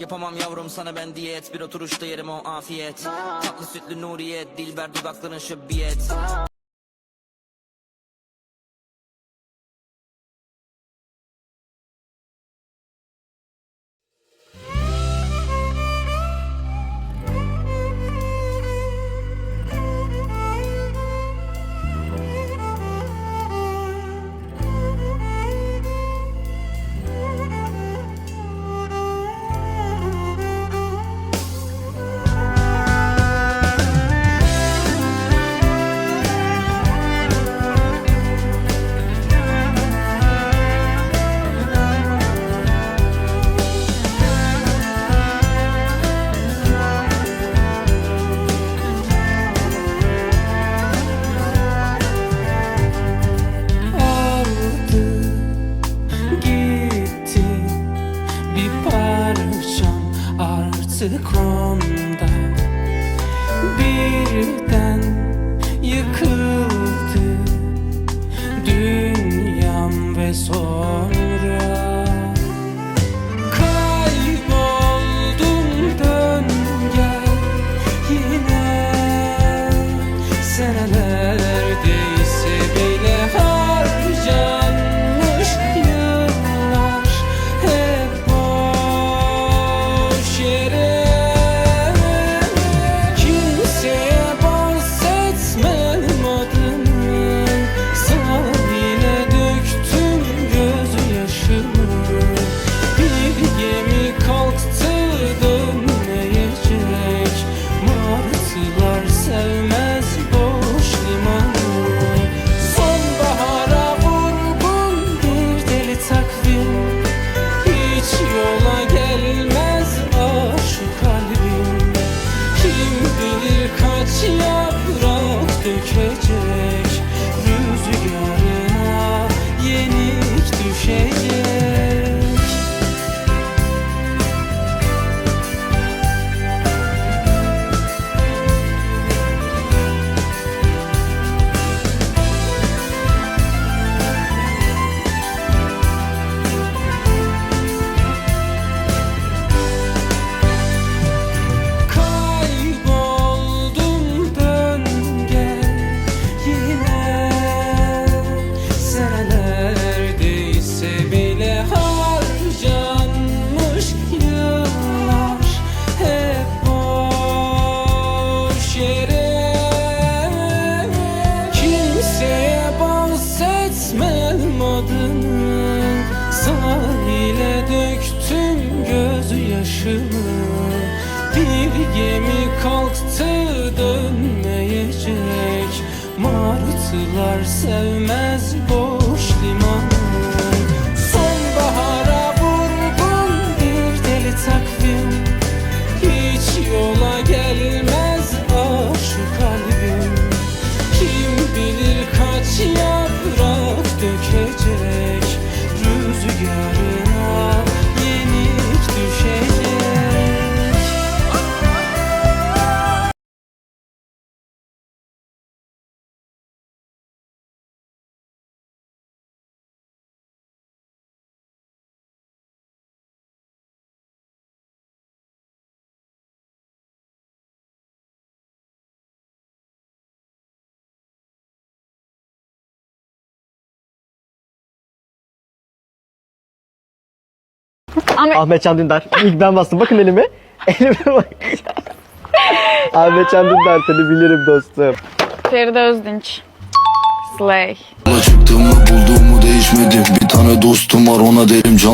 Yapamam yavrum sana ben diyet. Bir oturuşta yerim o afiyet. Tatlı sütlü nuriyet Dilber dudakların şöbbiyet artık birden yıkıldı. Dünyam ve sonra treat gözyaşımı Bir gemi kalktı dönmeyecek. Martılar sevmez boş Ahmet, Ahmet Can Dündar. İlk ben bastım. Bakın elime. Elime bak. Ahmet Can Dündar seni bilirim dostum. Feride Özdinç. Slay. Çıktığımı bulduğumu değişmedi Bir tane dostum var ona derim can